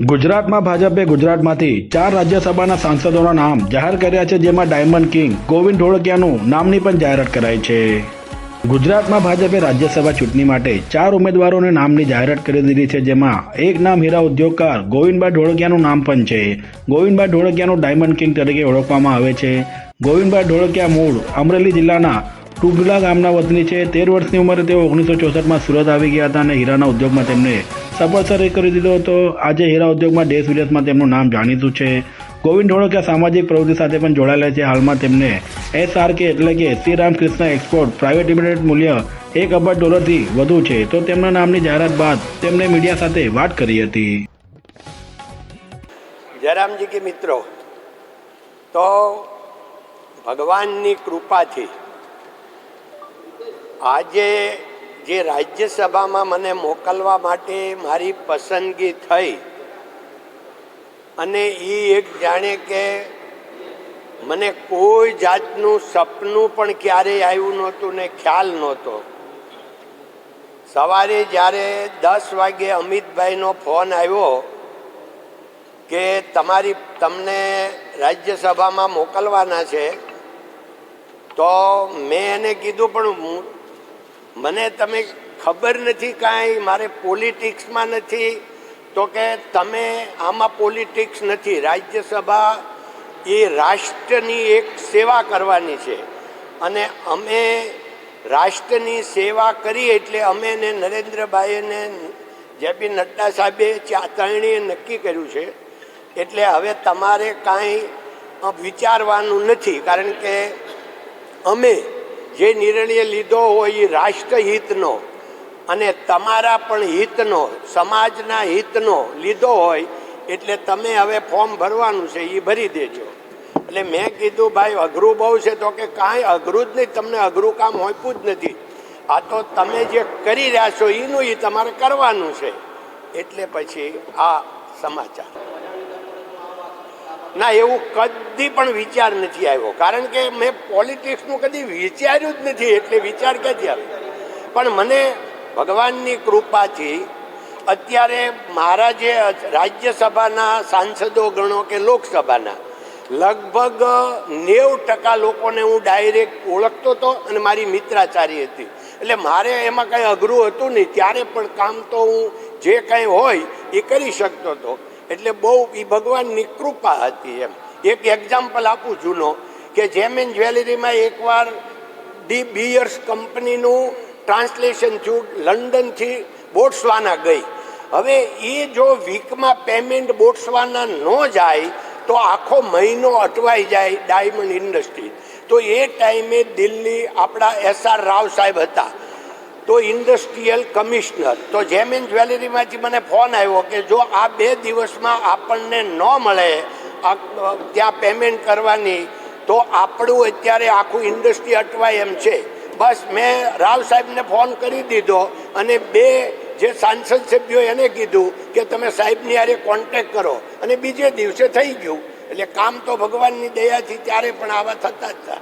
ગુજરાતમાં ભાજપે ગુજરાતમાંથી ચાર રાજ્યસભાના સાંસદોના નામ જાહેર કર્યા છે, જેમાં ડાયમંડ કિંગ ગોવિંદ ઢોળકિયાનું નામની પણ જાહેરાત કરાઈ છે. ગુજરાતમાં ભાજપે રાજ્યસભા ચૂંટણી માટે ચાર ઉમેદવારોને નામની જાહેરાત કરી દીધી છે, જેમાં એક નામ હીરા ઉદ્યોગકાર ગોવિંદભાઈ ઢોળકિયાનું નામ પણ છે. ગોવિંદભાઈ ઢોળકિયાનું ડાયમંડ કિંગ તરીકે ઓળખવામાં આવે છે. ગોવિંદભાઈ ઢોળકિયા મૂળ અમરેલી જિલ્લાના ટુગલા ગામના વતની છે. તેર વર્ષની ઉંમરે તેઓ ઓગણીસો ચોસઠમાં સુરત આવી ગયા હતા અને હીરાના ઉદ્યોગમાં તેમને સફળસર કરી દીધો હતો. આજે હીરા ઉદ્યોગમાં દેશ વિદેશમાં તેમનું નામ જાણીતું છે. ગોવિંદ ધોળકિયા સામાજિક પ્રવૃત્તિ સાથે પણ જોડાયેલા છે. હાલમાં તેમને એસઆરકે એટલે કે Shri Ramakrishna export private limited મૂલ્ય એક અબજ ડોલરથી વધુ છે. તો તેમના નામની જાહેરાત બાદ તેમણે મીડિયા સાથે વાત કરી હતી. જયરામજી કે મિત્રો, તો ભગવાનની કૃપાથી આજે જે રાજ્યસભામાં મને મોકલવા માટે મારી પસંદગી થઈ અને એ એક જાણે કે મને કોઈ જાતનું સપનું પણ ક્યારેય આવ્યું નહોતું ને ખ્યાલ નહોતો. સવારે જ્યારે દસ વાગે અમિતભાઈનો ફોન આવ્યો કે તમારી, તમને રાજ્યસભામાં મોકલવાના છે, તો મેં એને કીધું, પણ મને તમે ખબર નથી કાંઈ, મારે પોલિટિક્સમાં નથી. તો કે તમે આમાં પોલિટિક્સ નથી. રાજ્યસભા એ રાષ્ટ્રની એક સેવા કરવાની છે. અને અમે રાષ્ટ્રની સેવા કરી એટલે અમે ને નરેન્દ્રભાઈને જેપી નડ્ડા સાહેબે ચાતરણીએ નક્કી કર્યું છે. એટલે હવે તમારે કાંઈ વિચારવાનું નથી. કારણ કે અમે જે નિર્ણય લીધો હોય એ રાષ્ટ્રહિતનો અને તમારા પણ હિતનો, સમાજના હિતનો લીધો હોય, એટલે તમે હવે ફોર્મ ભરવાનું છે એ ભરી દેજો. એટલે મેં કીધું, ભાઈ, અઘરું બહુ છે. તો કે, કાંઈ અઘરું જ નહીં, તમને અઘરું કામ હોપ્યું જ નથી. આ તો તમે જે કરી રહ્યા છો એનું એ તમારે કરવાનું છે. એટલે પછી આ સમાચાર. ના, એવું કદી પણ વિચાર નથી આવ્યો. કારણ કે મેં પોલિટિક્સનું કદી વિચાર્યું જ નથી, એટલે વિચાર ક્યાંથી આવે? પણ મને ભગવાનની કૃપાથી અત્યારે મારા જે રાજ્યસભાના સાંસદો ગણો કે લોકસભાના, લગભગ નેવ ટકા લોકોને હું ડાયરેક્ટ ઓળખતો હતો અને મારી મિત્રાચારી હતી. એટલે મારે એમાં કંઈ અઘરું હતું નહીં. ત્યારે પણ કામ તો હું જે કંઈ હોય એ કરી શકતો હતો. એટલે બહુ એ ભગવાનની કૃપા હતી એમ. એક એક્ઝામ્પલ આપું જૂનો, કે જેમિન જ્વેલરીમાં એકવાર ડી બિયર્સ કંપનીનું ટ્રાન્સલેશન થયું, લંડનથી બોટ્સવાના ગઈ. હવે એ જો વીકમાં પેમેન્ટ બોટ્સવાના ન જાય, તો આખો મહિનો અટવાઈ જાય ડાયમંડ ઇન્ડસ્ટ્રી. તો એ ટાઈમે દિલ્હી આપણા એસ આર રાવ સાહેબ હતા. તો ઇન્ડસ્ટ્રીયલ કમિશનર. તો જેમ ઇન જ્વેલરીમાંથી મને ફોન આવ્યો કે જો આ બે દિવસમાં આપણને ન મળે ત્યાં પેમેન્ટ કરવાની, તો આપણું અત્યારે આખું ઇન્ડસ્ટ્રી અટવાય એમ છે. બસ મેં રાવ સાહેબને ફોન કરી દીધો અને બે જે સાંસદ સભ્યો એને કીધું કે તમે સાહેબની હારે કોન્ટેક કરો. અને બીજે દિવસે થઈ ગયું. એટલે કામ તો ભગવાનની દયાથી ત્યારે પણ આવા થતા જ હતા.